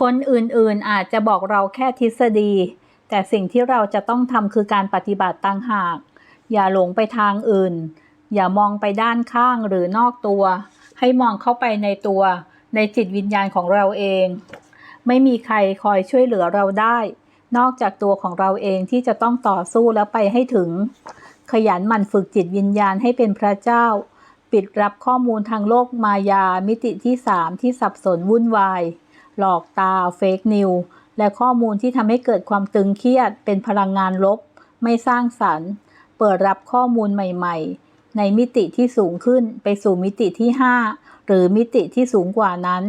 คนอื่นๆอาจจะบอกเราแค่ทฤษฎี แต่สิ่งที่เราจะต้องทำคือการปฏิบัติต่างหาก อย่าหลงไปทางอื่น อย่ามองไปด้านข้างหรือนอกตัว ให้มองเข้าไปในตัว ในจิตวิญญาณของเราเอง ไม่มีใครคอยช่วยเหลือเราได้ นอกจากตัวของเราเองที่จะต้องต่อสู้และไปให้ถึง ขยันหมั่นฝึกจิตวิญญาณให้เป็นพระเจ้า ปิดรับข้อมูลทางโลกมายามิติที่สามที่สับสนวุ่นวาย หลอกตาเฟกนิวและข้อมูลที่ทำให้เกิดความตึงเครียด เป็นพลังงานลบ ไม่สร้างสรรค์ เปิดรับข้อมูลใหม่ๆ ในมิติที่สูงขึ้นไปสู่มิติที่ 5 หรือมิติที่สูงกว่านั้น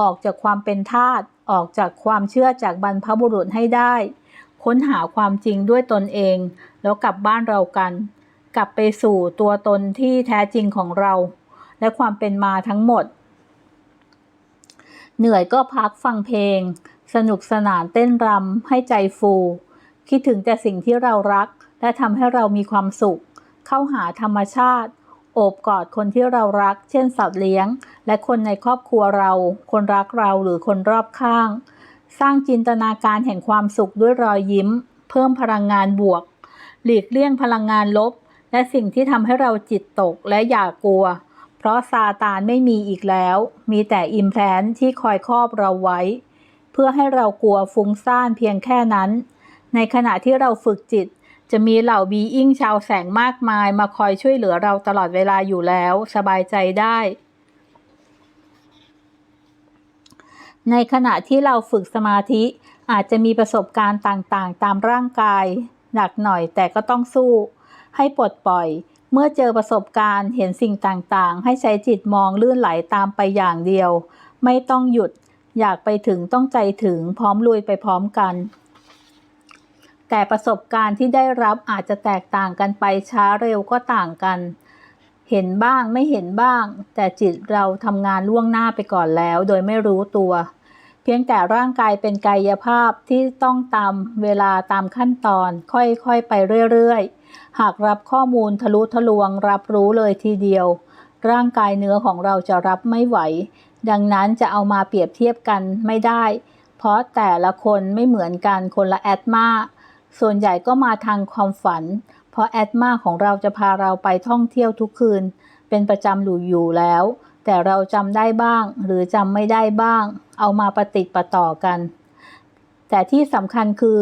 ออกจากความเป็นทาสออกจากความเชื่อจากบรรพบุรุษให้ได้ ค้นหาความจริงด้วยตนเอง แล้วกลับบ้านเรากัน กลับไปสู่ตัวตนที่แท้จริงของเรา และความเป็นมาทั้งหมด เหนื่อยก็พักฟังเพลง สนุกสนานเต้นรำให้ใจฟู คิดถึงแต่สิ่งที่เรารัก และทำให้เรามีความสุข เข้าหาธรรมชาติ โอบกอดคนที่เรารัก เช่นสัตว์เลี้ยง และคนในครอบครัวเรา คนรักเราหรือคนรอบข้าง สร้างจินตนาการแห่งความสุขด้วยรอยยิ้ม เพิ่มพลังงานบวก หลีกเลี่ยงพลังงานลบ และสิ่งที่ทำให้เราจิตตกและอย่ากกลัว เพราะซาตานไม่มีอีกแล้ว มีแต่อิมแพลนที่คอยครอบเราไว้ เพื่อให้เรากลัวฟุ้งซ่านเพียงแค่นั้น ในขณะที่เราฝึกจิต จะมีเหล่าบีอิงชาวแสงมากมายมาคอยช่วยเหลือเราตลอดเวลาอยู่แล้ว สบายใจได้ ในขณะที่เราฝึกสมาธิอาจจะมีประสบการณ์ต่างๆ ตามร่างกาย หนักหน่อยแต่ก็ต้องสู้ ให้ปลดปล่อย เมื่อเจอประสบการณ์เห็นสิ่งต่างๆ ให้ใช้จิตมองลื่นไหลตามไปอย่างเดียว ไม่ต้องหยุด อยากไปถึงต้องใจถึงพร้อมลุยไปพร้อมกัน แต่ประสบการณ์ที่ได้รับอาจจะแตกต่างกันไปช้าเร็วก็ต่างกัน เห็นบ้างไม่เห็นบ้าง แต่จิตเราทำงานล่วงหน้าไปก่อนแล้ว โดยไม่รู้ตัว เพียงแต่ร่างกายเป็นกายภาพที่ต้องตามเวลาตามขั้นตอน ค่อยๆไปเรื่อยๆ หากรับข้อมูลทะลุทะลวงรับรู้เลยทีเดียว ร่างกายเนื้อของเราจะรับไม่ไหว ดังนั้นจะเอามาเปรียบเทียบกันไม่ได้ เพราะแต่ละคนไม่เหมือนกันคนละแอดมาส่วนใหญ่ก็มาทางความฝัน เพราะแอดมาของเราจะพาเราไปท่องเที่ยวทุกคืน เป็นประจำอยู่อยู่แล้ว แต่เราจำได้บ้าง หรือจำไม่ได้บ้าง เอามาประติดประต่อกัน แต่ที่สำคัญคือ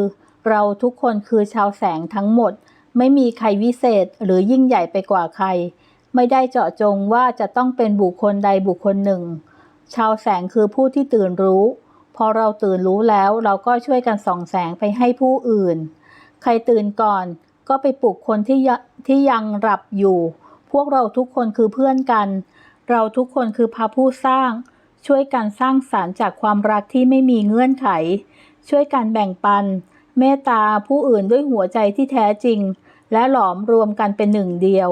เราทุกคนคือชาวแสงทั้งหมด ไม่มีใครวิเศษหรือยิ่งใหญ่ไปกว่าใคร ไม่ได้เจาะจงว่าจะต้องเป็นบุคคลใดบุคคลหนึ่ง ชาวแสงคือผู้ที่ตื่นรู้ พอเราตื่นรู้แล้วเราก็ช่วยกันส่องแสงไปให้ผู้อื่น ใครตื่นก่อนก็ไปปลุกคนที่ยที่ยังหลับอยู่ พวกเราทุกคนคือเพื่อนกัน เราทุกคนคือพระผู้สร้าง ช่วยกันสร้างสารรค์จากความรักที่ไม่มีเงื่อนไข ช่วยกันแบ่งปัน เมตตาผู้อื่นด้วยหัวใจที่แท้จริง และหลอมรวมกันเป็นหนึ่งเดียว